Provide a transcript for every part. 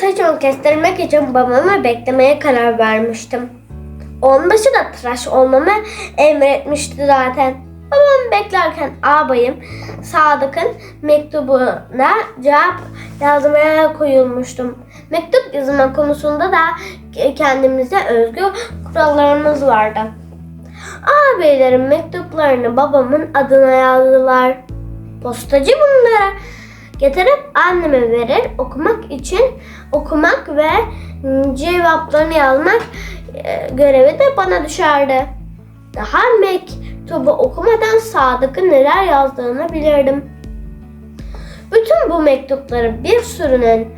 saçımı kestirmek için babamı beklemeye karar vermiştim. Onbaşı da tıraş olmamı emretmişti zaten. Babamı beklerken ağabayım Sadık'ın mektubuna cevap yazmaya koyulmuştum. Mektup yazma konusunda da kendimize özgü kurallarımız vardı. Ağabeylerim mektuplarını babamın adına yazdılar. Postacı bunları getirip anneme verir. Okumak için okumak ve mm, cevaplarını yazmak e, görevi de bana düşerdi. Daha mektubu okumadan Sadık'ın neler yazdığını bilirdim. Bütün bu mektupları bir sürünün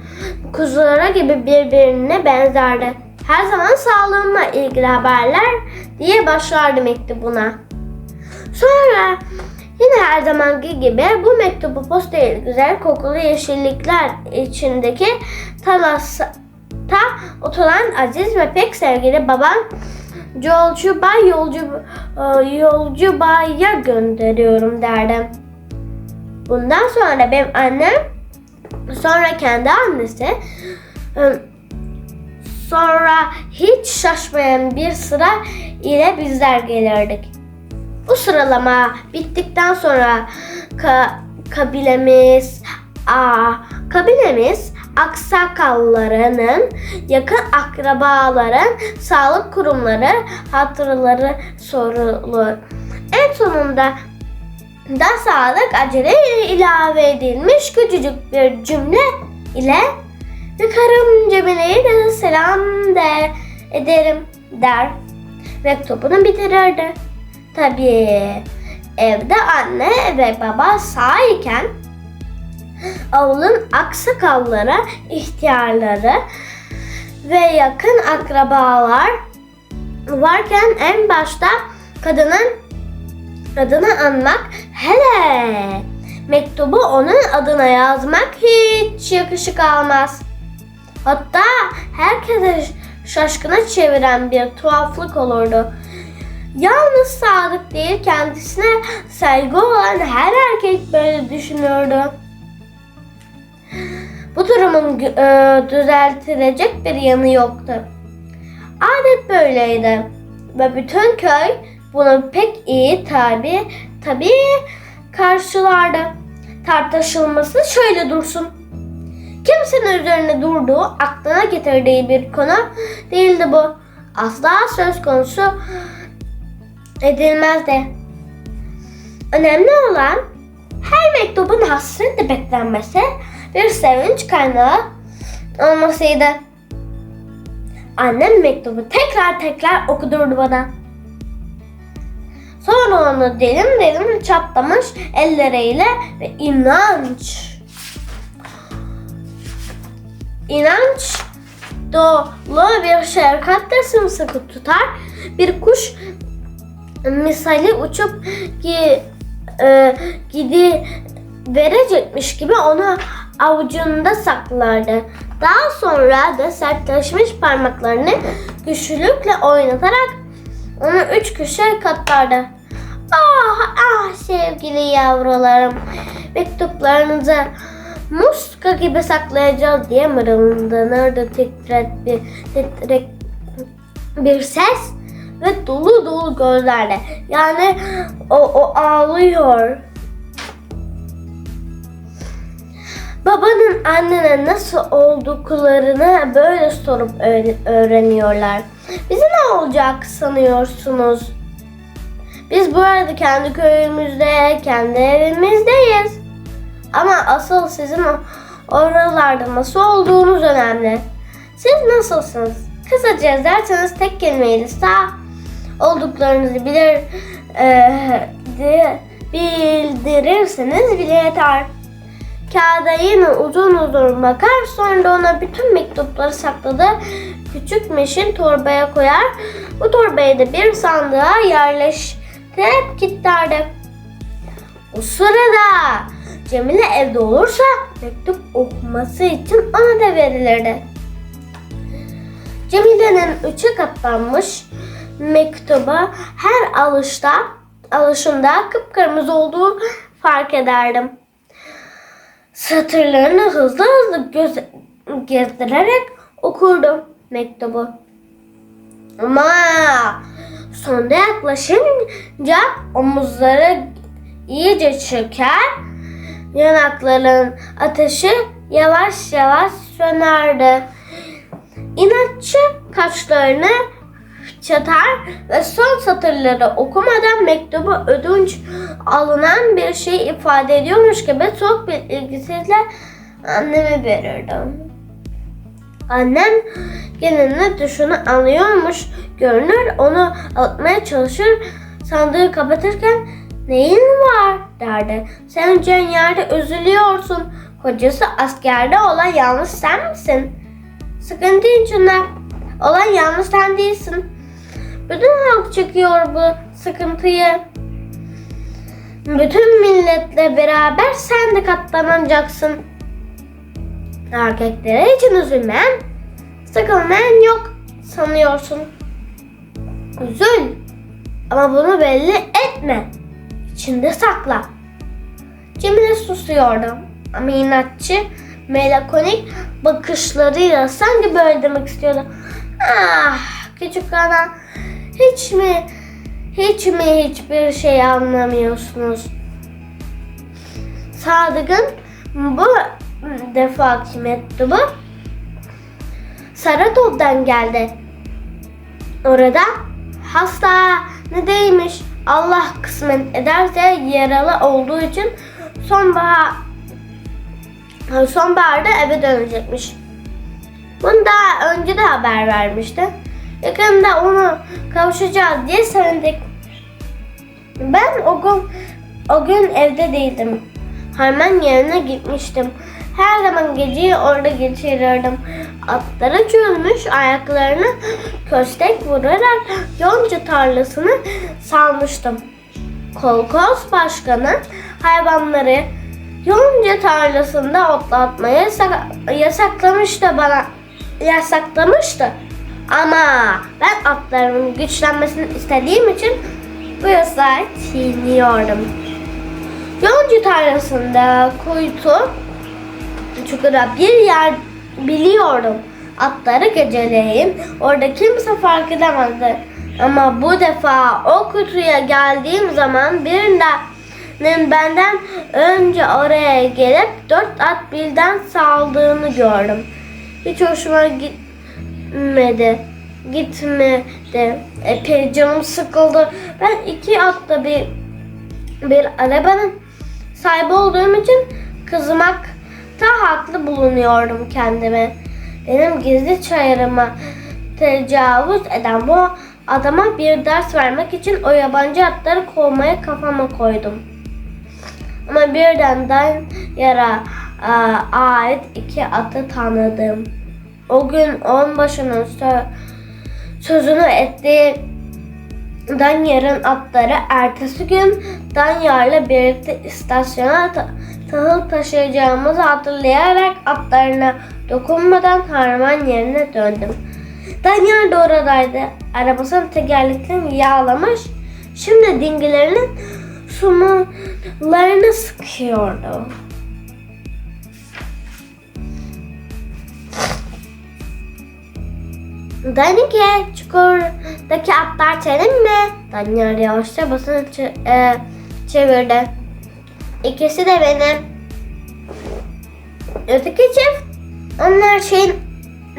kuzulara gibi birbirine benzerdi. Her zaman sağlığımla ilgili haberler diye başlardı mektubuna. Sonra yine her zamanki gibi bu mektubu postaya güzel kokulu yeşillikler içindeki talasta oturan aziz ve pek sevgili babam Yolcu Bay Yolcu, e, Yolcu Bay'a gönderiyorum derdim. Bundan sonra benim annem sonra kendi annesi e, sonra hiç şaşmayan bir sıra ile bizler gelirdik. Bu sıralama bittikten sonra ka, kabilemiz a kabilemiz aksakallarının yakın akrabaların sağlık kurumları hatırları sorulur. En sonunda da sağlık acele ilave edilmiş küçücük bir cümle ile ve karım Cemile'ye de selam de ederim der. Mektubunu bitirirdi. Tabii evde anne ve baba sağ iken avlun aksakalları, ihtiyarları ve yakın akrabalar varken en başta kadının adını anmak hele mektubu onun adına yazmak hiç yakışık almaz. Hatta herkese şaşkına çeviren bir tuhaflık olurdu. Yalnız Sadık değil kendisine saygı olan her erkek böyle düşünürdü. Bu durumun e, düzeltilecek bir yanı yoktu. Adet böyleydi ve bütün köy bunu pek iyi tabi tabi karşılardı. Tartışılması şöyle dursun. Kimsenin üzerine durduğu, aklına getirdiği bir konu değildi bu. Asla söz konusu edilmezdi. Önemli olan her mektubun hasretle beklenmesi bir sevinç kaynağı olmasıydı. Annem mektubu tekrar tekrar okudurdu bana. Sonra onu derin derin çatlamış elleriyle ve inanç inanç dolu bir şefkatle sımsıkı tutar. Bir kuş misali uçup ki, e, gidi verecekmiş gibi onu avucunda saklardı. Daha sonra da sertleşmiş parmaklarını güçlükle oynatarak onu üç köşe katlardı. Ah ah sevgili yavrularım mektuplarınızı muska gibi saklayacağız diye mırıldanırdı titret bir, titrek bir ses ve dolu dolu gözlerle. Yani o, o ağlıyor. Babanın annene nasıl olduklarını böyle sorup öğreniyorlar. Bize ne olacak sanıyorsunuz? Biz bu arada kendi köyümüzde, kendi evimizdeyiz. Ama asıl sizin oralarda nasıl olduğunuz önemli. Siz nasılsınız? Kısaca derseniz tek kelimeyle sağ olduklarınızı bilir e, bildirirseniz bile yeter. Kağıda yine uzun uzun bakar sonra ona bütün mektupları sakladı. Küçük meşin torbaya koyar. Bu torbayı da bir sandığa yerleştirip kilitlerdi. O sırada Cemile evde olursa mektup okuması için ona da verilirdi. Cemile'nin üçü katlanmış mektuba her alışta alışında kıpkırmızı olduğu fark ederdim. Satırlarını hızlı hızlı göz, gezdirerek okurdu mektubu. Ama sonda yaklaşınca omuzları iyice çöker, yanakların ateşi yavaş yavaş sönerdi. İnatçı kaşlarını çatar ve son satırları okumadan mektubu ödünç alınan bir şey ifade ediyormuş gibi soğuk bir ilgisizle anneme verirdim. Annem gelinin düşünü anlıyormuş görünür onu atmaya çalışır sandığı kapatırken neyin var derdi. Sen can yerde üzülüyorsun. Kocası askerde olan yalnız sen misin? Sıkıntı içinde olan yalnız sen değilsin. Bütün halk çekiyor bu sıkıntıyı. Bütün milletle beraber sen de katlanacaksın. Erkeklere için üzülmeyen, sıkılmayan yok sanıyorsun. Üzül ama bunu belli etme. İçinde sakla. Cemile susuyordu ama inatçı, melankolik bakışlarıyla sanki böyle demek istiyordu. Ah küçük ana hiç mi hiç mi hiçbir şey anlamıyorsunuz? Sadık'ın bu defaki mektubu Saratov'dan geldi. Orada hastanedeymiş. Allah kısmet ederse yaralı olduğu için sonbahar sonbaharda eve dönecekmiş. Bunu daha önce de haber vermişti. Yakında onu kavuşacağız diye sevindik. Ben o gün, o gün evde değildim. Harman yerine gitmiştim. Her zaman geceyi orada geçirirdim. Atlara çözmüş ayaklarını köstek vurarak yonca tarlasını salmıştım. Kolkoz başkanı hayvanları yonca tarlasında otlatmayı yasak- yasaklamıştı bana. Yasaklamıştı. Ama ben atlarımın güçlenmesini istediğim için bu yasağı çiğniyordum. Yonca tarlasında kuytu çukura bir yer biliyordum. Atları geceleyin orada kimse fark edemezdi. Ama bu defa o kutuya geldiğim zaman birinin benden önce oraya gelip dört at birden saldığını gördüm. Hiç hoşuma gitmedi. Gitmedi. Epey canım sıkıldı. Ben iki atla bir bir arabanın sahibi olduğum için kızmak ta haklı bulunuyordum kendime. Benim gizli çayırıma tecavüz eden bu adama bir ders vermek için o yabancı atları kovmaya kafama koydum. Ama birden yara a, ait iki atı tanıdım. O gün onbaşının sö- sözünü ettiği Danyar'ın atları ertesi gün Danyar'la birlikte istasyona ta- tahıl taşıyacağımızı hatırlayarak atlarına dokunmadan harman yerine döndüm. Danyar da oradaydı. Arabasının tekerleklerini yağlamış. Şimdi dingilerinin sumunlarını sıkıyordu. Danike çukurdaki atlar senin mi? Danyar yavaşça basını e, çevirdi. İkisi de benim. Öteki çift onlar şeyin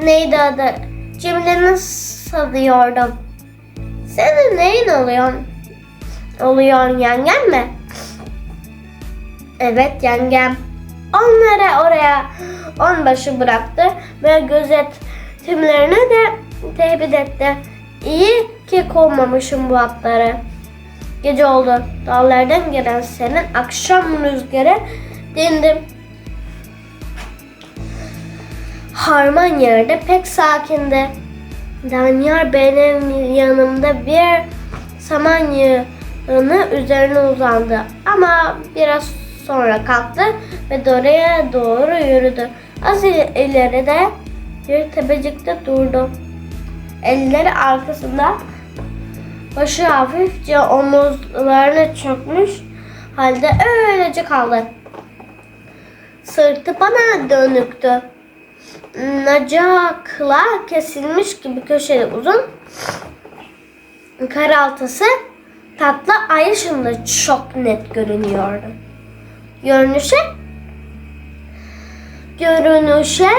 neydi adı? Cemil'ini sanıyordum. Senin neyin oluyor? Oluyor yengen mi? Evet yengem. Onları oraya onbaşı bıraktı ve gözetimlerini de tebit etti. İyi ki kovmamışım bu atları. Gece oldu. Dağlardan gelen senin akşam rüzgarı dindim. Harman yerde pek sakindi. Danyar benim yanımda bir saman yığını üzerine uzandı. Ama biraz sonra kalktı ve oraya doğru yürüdü. Az il- ileride bir tepecikte durdu. Elleri arkasında, başı hafifçe omuzlarına çökmüş halde öylece kaldı. Sırtı bana dönüktü. nacakla kesilmiş gibi köşeli uzun karaltısı tatlı ay ışığında çok net görünüyordu. Görünüşe görünüşe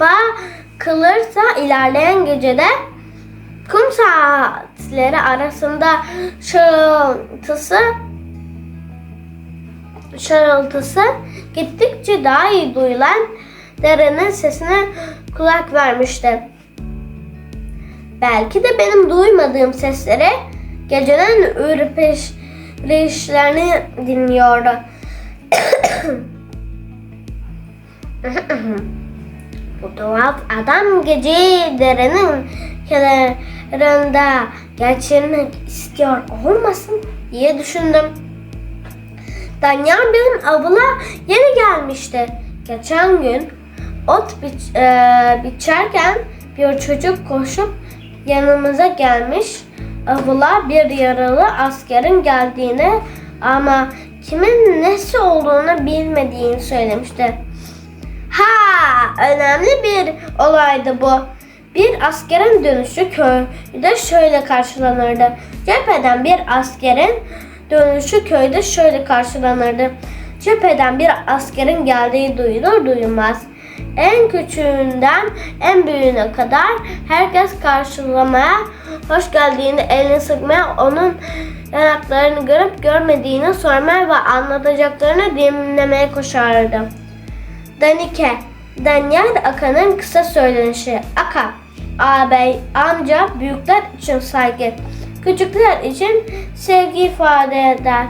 bakılırsa ilerleyen gecede kum saatleri arasında şırıltısı şarıltısı gittikçe daha iyi duyulan derenin sesine kulak vermişti. Belki de benim duymadığım sesleri gecenin ürperişlerini dinliyordu. Bu tuhaf adam geceyi derenin kenarında geçirmek istiyor olmasın diye düşündüm. Danyar benim avına yeni gelmişti. Geçen gün ot biç, e, biçerken bir çocuk koşup yanımıza gelmiş. Avula bir yaralı askerin geldiğini ama kimin nesi olduğunu bilmediğini söylemişti. Ha, önemli bir olaydı bu. Bir askerin dönüşü köyde şöyle karşılanırdı. Cepheden bir askerin dönüşü köyde şöyle karşılanırdı. Cepheden bir askerin geldiği duyulur duyulmaz. En küçüğünden en büyüğüne kadar herkes karşılamaya, hoş geldiğini elini sıkmaya, onun yanaklarını görüp görmediğini sormaya ve anlatacaklarını dinlemeye koşardı. Danike, Danyar Aka'nın kısa söylenişi. Aka, ağabey, amca, büyükler için saygı, küçükler için sevgi ifade eder.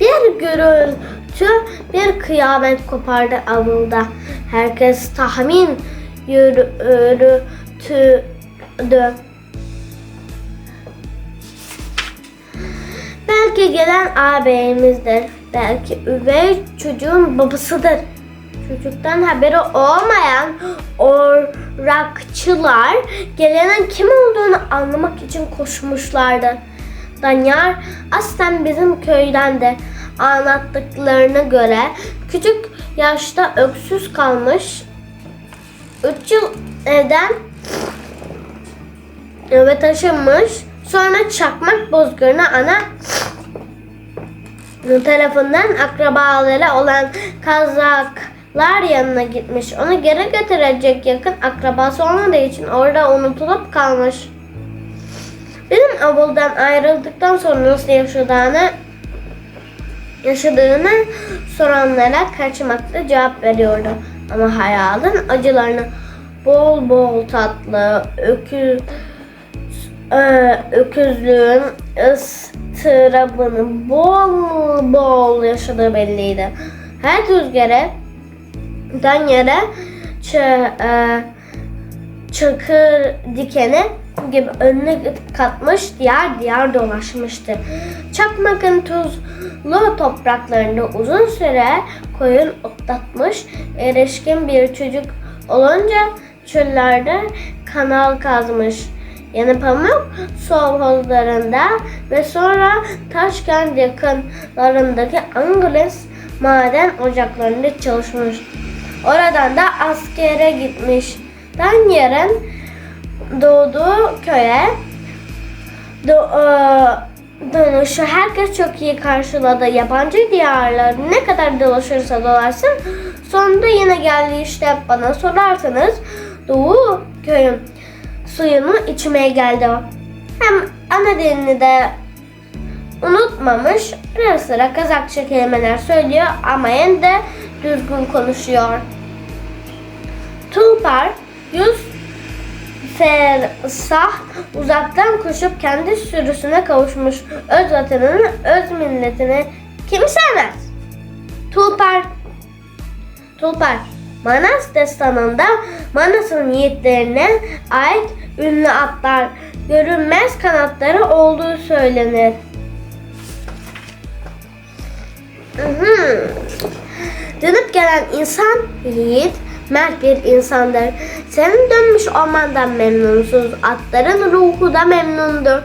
Bir gürültü, bir kıyamet kopardı avılda. Herkes tahmin yürütüdü. Belki gelen ağabeyimizdir. Belki üvey çocuğun babasıdır. Çocuktan haberi olmayan orakçılar gelenin kim olduğunu anlamak için koşmuşlardı. Danyar aslen bizim köyden de anlattıklarına göre küçük yaşta öksüz kalmış. Üç yıl evden eve taşınmış. Sonra çakmak bozguruna ana tarafından akrabaları olan kazaklar yanına gitmiş. Onu geri götürecek yakın akrabası olmadığı için orada unutulup kalmış. Bizim avuldan ayrıldıktan sonra nasıl yaşadığını yaşadığını soranlara kaçmakta cevap veriyordu. Ama hayalin acılarını bol bol tatlı, öküz, e, öküzlüğün ıstırabını bol bol yaşadığı belliydi. Her rüzgara dan yere ç- e, çakır dikeni gibi önüne katmış diğer diğer dolaşmıştı. Çakmakın tuzlu topraklarında uzun süre koyun otlatmış, erişkin bir çocuk olunca çöllerde kanal kazmış. Yani pamuk sovhozlarında ve sonra Taşkent yakınlarındaki Angles maden ocaklarında çalışmış. Oradan da askere gitmiş. Danyer'in doğduğu köye do, e, dönüşü herkes çok iyi karşıladı. Yabancı diyarlar ne kadar dolaşırsa dolaşsın sonunda yine geldi işte bana sorarsanız Doğu köyün suyunu içmeye geldi. Hem ana dilini de unutmamış. Ara sıra kazakça kelimeler söylüyor ama yine de düzgün konuşuyor. Tulpar yüz fersah uzaktan koşup kendi sürüsüne kavuşmuş öz vatanını, öz milletini kim sevmez? Tulpar Tulpar Manas destanında Manas'ın yiğitlerine ait ünlü atlar görünmez kanatları olduğu söylenir. Dönüp gelen insan yiğit, mert bir insandır. Senin dönmüş olmandan memnunsuz. Atların ruhu da memnundur.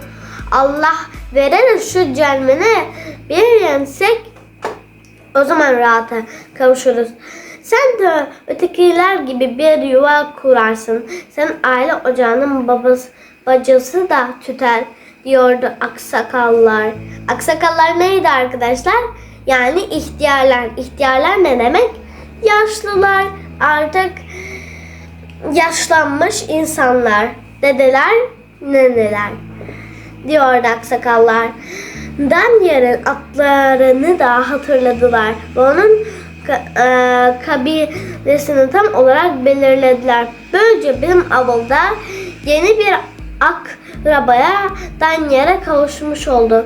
Allah verir şu celmine bir yensek O zaman rahata kavuşuruz. Sen de ötekiler gibi bir yuva kurarsın. Sen aile ocağının babası, bacısı da tüter diyordu aksakallar. Aksakallar neydi arkadaşlar? Yani ihtiyarlar. İhtiyarlar ne demek? Yaşlılar artık yaşlanmış insanlar. Dedeler, neneler diyordu aksakallar. Danyer'in atlarını da hatırladılar. Ve onun kabilesini tam olarak belirlediler. Böylece bizim avulda yeni bir akrabaya Danyer'e kavuşmuş oldu.